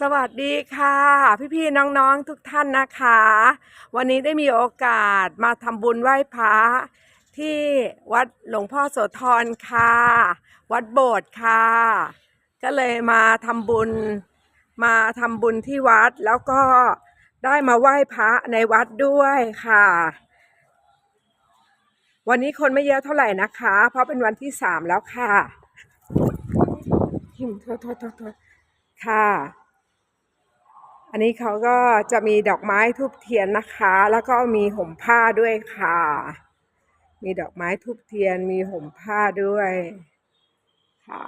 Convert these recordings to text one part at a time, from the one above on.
สวัสดีค่ะ พี่ๆน้องๆทุกท่านนะคะ วันนี้ได้มีโอกาสมาทำบุญไหว้พระที่วัดหลวงพ่อโสธรค่ะ วัดโบสถ์ค่ะ ก็เลยมาทำบุญมาทำบุญที่วัดแล้วก็ได้มาไหว้พระในวัดด้วยค่ะ วันนี้คนไม่เยอะเท่าไหร่นะคะ เพราะเป็นวันที่สามแล้วค่ะหิมโทษโทษโทษโทษค่ะ อันนี้เขาก็จะมีดอกไม้ทูบเทียนนะคะ แล้วก็มีห่มผ้าด้วยค่ะ มีดอกไม้ทูบเทียนมีห่มผ้าด้วยค่ะ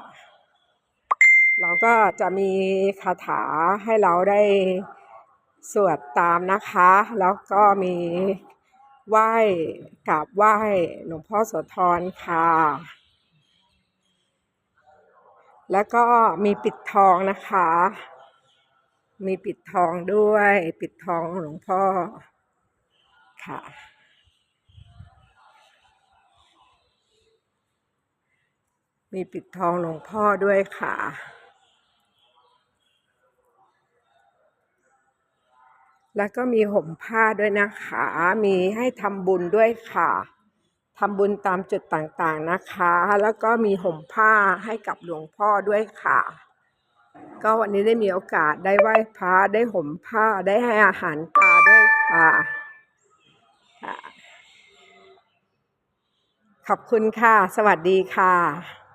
เราก็จะมีคาถาให้เราได้สวดตามนะคะ แล้วก็มีไหว้กราบไหว้หลวงพ่อโสธรค่ะ แล้วก็มีปิดทองนะคะ มีปิดทองด้วย ปิดทองหลวงพ่อ ค่ะมีปิดทองหลวงพ่อด้วยค่ะ แล้วก็มีห่มผ้าด้วยนะคะ มีให้ทำบุญด้วยค่ะทำบุญตามจุดต่างๆนะคะ แล้วก็มีห่มผ้าให้กับหลวงพ่อด้วยค่ะ ก็วันนี้ได้มีโอกาสได้ไหว้พระได้ห่มผ้าได้ให้อาหารปลาด้วยค่ะค่ะขอบคุณค่ะ สวัสดีค่ะ